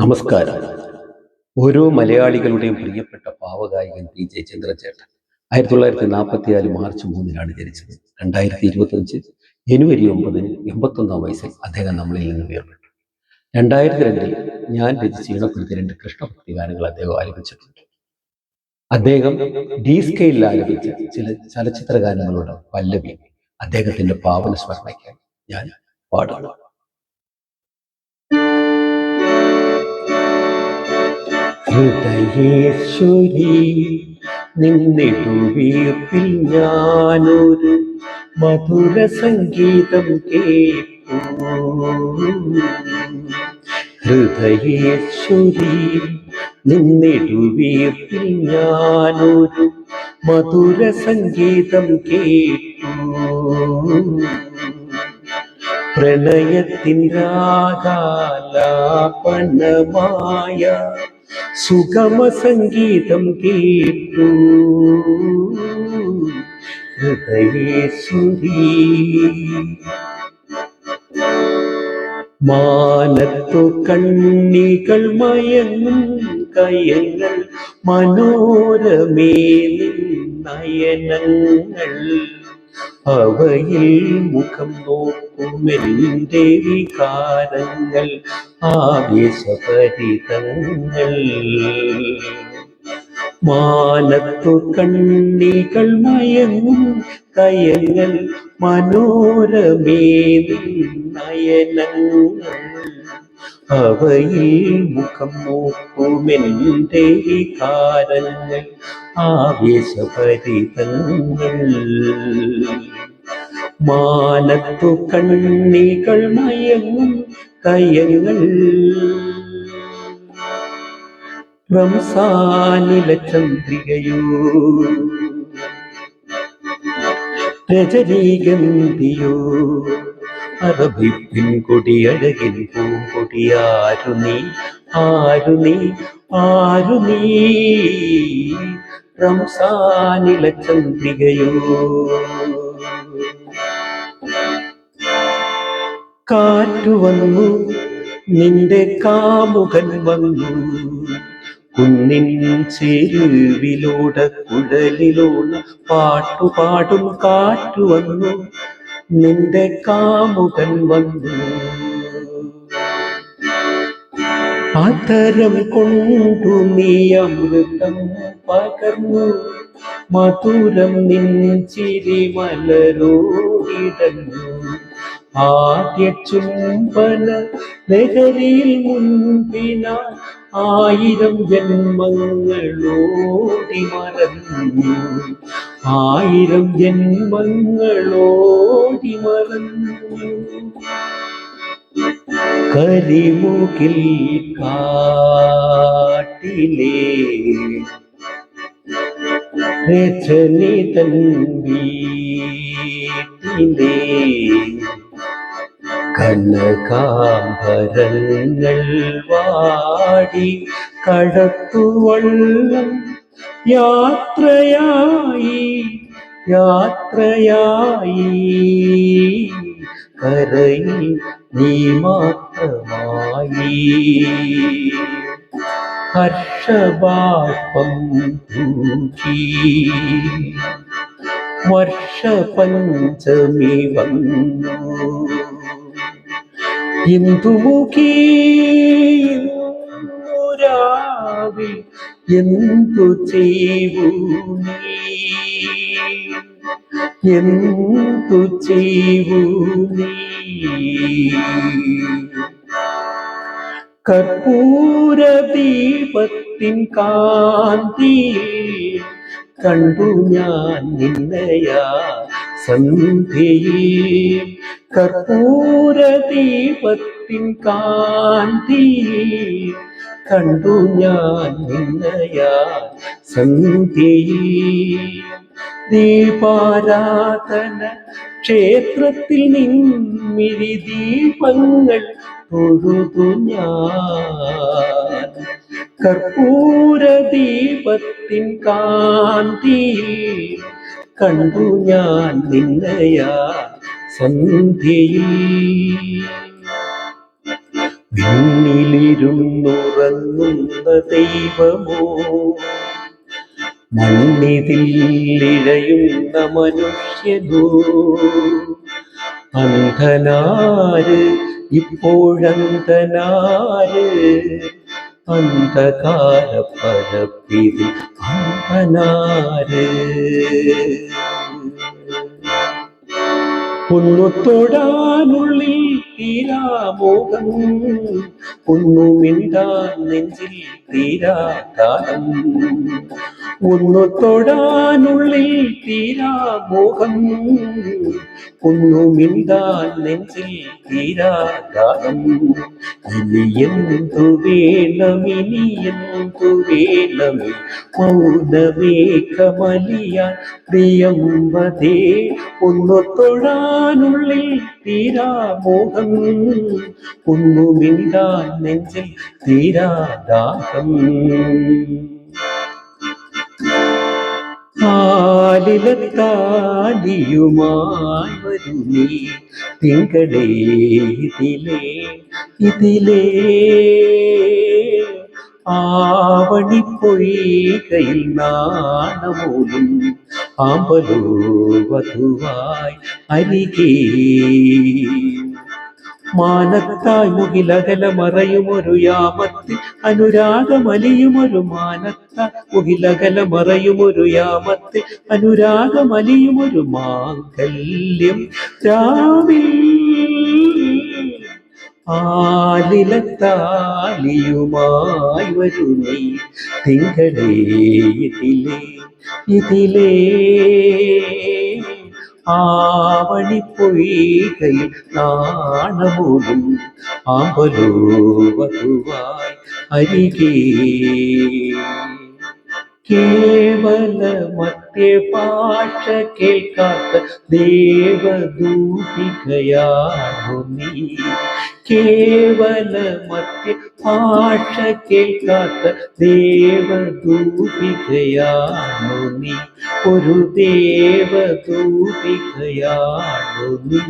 നമസ്കാരം. ഓരോ മലയാളികളുടെയും പ്രിയപ്പെട്ട പാവഗായകൻ പി ജെ ചന്ദ്രചേട്ടൻ ആയിരത്തി തൊള്ളായിരത്തി നാൽപ്പത്തി നാല് മാർച്ച് മൂന്നിനാണ് ജനിച്ചത്. രണ്ടായിരത്തി ഇരുപത്തഞ്ച് ജനുവരി ഒമ്പതിന് എൺപത്തൊന്നാം വയസ്സിൽ അദ്ദേഹം നമ്മളിൽ നിന്ന് വേർപെട്ടു. രണ്ടായിരത്തി രണ്ടിൽ ഞാൻ രചിച്ച് ഈണപ്പെടുത്തിയ രണ്ട് കൃഷ്ണഭക്തി ഗാനങ്ങൾ അദ്ദേഹം ആലപിച്ചിട്ടുണ്ട്. അദ്ദേഹം ഡി സ്കെയിലിൽ ആലപിച്ച ചില ചലച്ചിത്ര ഗാനങ്ങളുടെ പല്ലവി അദ്ദേഹത്തിന്റെ പാവന സ്മരണയ്ക്ക് ഞാൻ പാടുന്നു ഹൃദയേശ്വരി നിന്നിടുവീർപ്പിൽ ഞാനൊരു മധുര സംഗീതം കേൾക്കൂ. ഹൃദയേശ്വരി നിന്നിടുവീർപ്പിൽ ഞാനൊരു മധുര സംഗീതം കേട്ടു പ്രണയത്തിൻ രാഗാലാപനമായ സുഗമ സംഗീതം കേട്ടു. ഹൃദയേശ്വരി മാനത്തു കണ്ണികൾ മയങ്ങും കയങ്ങൾ മനോരമേ നയനങ്ങൾ. അവയിൽ മുഖം നോക്കുമെന്റെ വികാരങ്ങൾ ആവേശപരിതങ്ങൾ മാനത്തു കണ്ണികൾ മയങ്ങും കയങ്ങൾ മനോരമേ നയനങ്ങൾ. അവയിൽ മുഖം നോക്കുമെന്റെ കാരങ്ങൾ ആവേശപരിതങ്ങൾ മാനത്തു കണ്ണികൾ മയങ്ങും കയങ്ങൾ. റംസാനില ചന്ദ്രികയോ രജരീഗന്ധിയോ അറബിപ്പിൻ കൊടിയഴകിൻ പൂങ്കൊടിയാരു നീ ആരു നീ ആരു നീ റംസാനില ചന്ദ്രികയോ. കാറ്റു വന്നു നിന്റെ കാമുകൻ വന്നു. കുന്നിൻ ചെരുവിലൂടെ കുഴലിലൂടെ പാട്ടുപാടും കാറ്റു വന്നു. നിന്റെ കാമുകൻ വന്നു. അതരം കൊണ്ടു നീ അമൃതം പകർന്നു. മധുരം നിൻ ചിരി മലരോടിടന്നു ആദ്യ ചുംബന നഗരിയിൽ മുൻപിനാൽ ആയിരം ജന്മങ്ങളോടി മറന്നു. ആയിരം ജന്മങ്ങളോടി മറന്നു. കരിമുകിൽ കാട്ടിലേ രചനി തൻ വീട്ടിലേ. വാടി കടത്തുവള്ളം യാത്രയായി യാത്രയായി. കരയിൽ നീ മാത്രമായി ഹർഷബാഷ്പം തൂക്കി വർഷപഞ്ചമി വന്നു. ഇന്ദുമുഖി രാവിൽ എന്തു ചെയ്യൂ നീ? എന്തു ചെയ്യൂ കർപ്പൂര ദീപത്തിൻ കാന്തി കണ്ടു ഞാൻ നിന്നയാ സന്ധ്യയിൽ. കർപ്പൂര ദീപത്തിൻ കാന്തി കണ്ടു ഞാൻ നിന്നയാ സന്ധി ദീപാരാധന ക്ഷേത്രത്തിൽ നിന്നിരി ദീപങ്ങൾ തൊഴുതു ഞാൻ. കർപ്പൂര ദീപത്തിൻ കാന്തി കണ്ടു ഞാൻ നിന്നയാ സന്ധ്യയിൽ. വിണ്ണിലിരുന്നുറ ഉറങ്ങുന്ന ദൈവമോ? മണ്ണിതിൽ ഇഴയുന്ന മനുഷ്യനോ? അന്ധനാര് ഇപ്പോഴന്തനാര്? അന്ധകാര പരപ്പിതിൽ അന്ധനാര്? ഒന്നു തൊടാനുള്ളിൽ തീരാമോഹം ഒന്നു മിണ്ടാൻ നെഞ്ചിൽ തീരാകാലം ഒന്നു തൊടാനുള്ളിൽ തീരാമോഹം. മോഹം മിണ്ടാൻ നെഞ്ചിൽ തീരാ ഇനി എന്തു വേണം ഇനി എന്തു വേണം? മൗനമേ പ്രിയം പ്രിയമ്പതേ ഒന്നു തൊഴാനുള്ളിൽ തീരാ മോഹം മിണ്ടാൻ നെഞ്ചിൽ തീരാദാഹം ആലിലത്താലിയുമായി വരൂ നീ തിങ്കളേ ഇതിലേ ഇതിലേ. ആവണിപ്പൊയ്കയിൽ നാണമോലും ആമ്പലോ വധുവായി അരികേ. മാനത്തായി മുകിലകല മറയുമൊരു യാമത്തിൽ അനുരാഗമലിയുമൊരു മാനത്ത മുകിലകല മറയുമൊരു യാമത്തിൽ അനുരാഗമലിയുമൊരു മാംഗല്യം രാവിൽ ആലിലത്താലിയുമായി വരൂ നീ തിങ്കളേ ഇതിലേ ഇതിലേ. ആവണിപ്പൊയ്കയിൽ നാണമൂലും ആമ്പലോ വധുവായി അരികേ. കേവല മധ്യഭാഷ കേൾക്കാത്ത ദേവദൂതികയാണു നീ? കേവല മധ്യഭാഷ കേൾക്കാത്ത ദേവദൂതികയാണു നീ? ഒരു ദേവദൂതികയാണു നീ